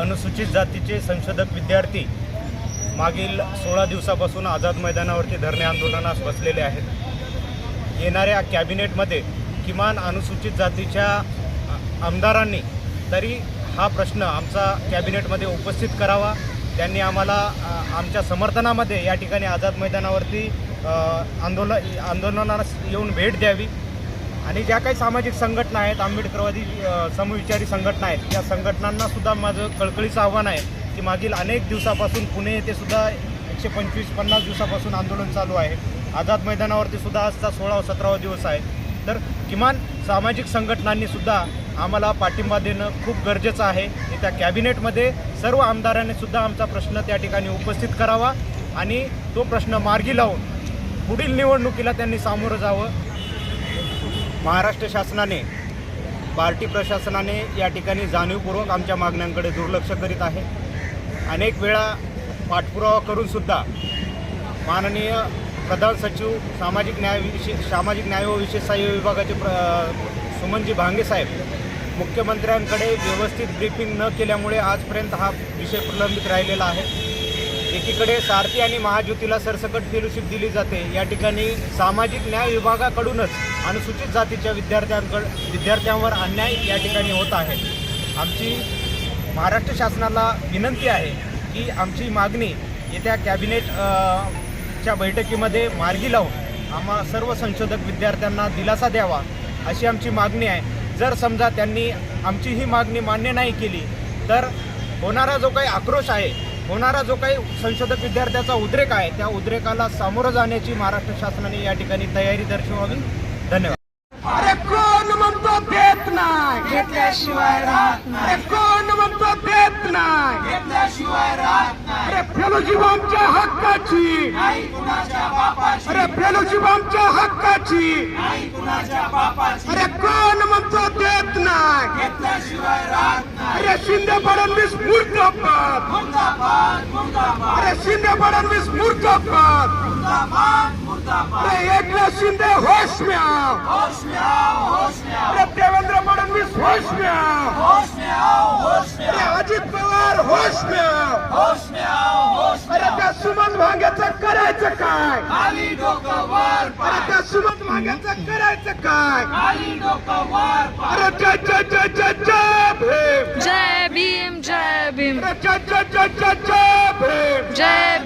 अनुसूचित जातीचे संशोधक विद्यार्थी मागील सोळा दिवसापासून आझाद मैदानावरती धरणे आंदोलनास बसलेले आहेत. येणाऱ्या कॅबिनेटमध्ये किमान अनुसूचित जातीच्या आमदारांनी तरी हा प्रश्न आमचा कॅबिनेटमध्ये उपस्थित करावा. त्यांनी आम्हाला आमच्या समर्थनामध्ये या ठिकाणी आझाद मैदानावरती आंदोलन आंदोलनास येऊन भेट द्यावी. आणि ज्या काही सामाजिक संघटना आहेत आंबेडकरवादी समविचारी संघटना आहेत त्या संघटनांना सुद्धा माझं कळकळीचं आव्हान आहे की मागील अनेक दिवसापासून पुणे येथे सुद्धा एकशे पंचवीस पन्नास दिवसापासून आंदोलन चालू आहे. आझाद मैदानावरती सुद्धा आजचा सोळा सतरावा दिवस आहे. तर किमान सामाजिक संघटनांनी सुद्धा आम्हाला पाठिंबा देणं खूप गरजेचं आहे. त्या कॅबिनेटमध्ये सर्व आमदारांनी सुद्धा आमचा प्रश्न त्या ठिकाणी उपस्थित करावा आणि तो प्रश्न मार्गी लावून पुढील निवडणुकीला त्यांनी सामोरं जावं. महाराष्ट्र शासनाने पार्टी प्रशासनाने या ठिकाणी जाणीवपूर्वक आमच्या मागण्यांकडे दुर्लक्ष करीत आहे. अनेक वेळा पाठपुरावा करूनसुद्धा माननीय प्रधान सचिव सामाजिक न्याय विशेष सामाजिक न्याय व विशेष सहाय्य विभागाचे प्र सुमनजी भांगे साहेब मुख्यमंत्र्यांकडे व्यवस्थित ब्रीफिंग न केल्यामुळे आजपर्यंत हा विषय प्रलंबित राहिलेला आहे. एकीकडे सारथी आणि महाज्योतीला सरसकट फेलोशिप दिली जाते. या ठिकाणी सामाजिक न्याय विभागाकडूनच अनुसूचित जातीच्या विद्यार्थ्यांकड विद्यार्थ्यांवर अन्याय या ठिकाणी होत आहे. आमची महाराष्ट्र शासनाला विनंती आहे की आमची मागणी येत्या कॅबिनेट च्या बैठकीमध्ये मार्गी लावून आम्हा सर्व संशोधक विद्यार्थ्यांना दिलासा द्यावा अशी आमची मागणी आहे. जर समजा त्यांनी आमची ही मागणी मान्य नाही केली तर होणारा जो काही आक्रोश आहे होणारा जो काही संशोधक विद्यार्थ्याचा उद्रेक आहे त्या उद्रेकाला सामोरं जाण्याची महाराष्ट्र शासनाने या ठिकाणी तयारी दर्शवावी. धन्यवाद. अरे कोण म्हणतो देत नाही? घेतल्याशिवाय राहत नाही. कोण म्हणतो देत नाही? घेतल्याशिवाय राहत नाही. अरे हक्काची. नाही कुणाच्या बापाची. अरे फेलोशिप आमच्या हक्काची. नाही कुणाच्या बापाची. अरे कोण म्हणतो देत नाही? घेतल्याशिवाय राहत नाही अरे शिंदे फडणवीस मुर्दाबाद अरे शिंदे फडणवीस मुर्दाबाद अरे एकनाथ शिंदे होश में आओ होश में आओ होश में आओ अरे देवेंद्र फडणवीस होश में आओ अरे अजित पवार होश में आओ अरे त्या सुमन भांग्याचं करायचं काय? अरे त्या सुमन भांग्याचं करायचं काय? अरे जय भीम अरे जय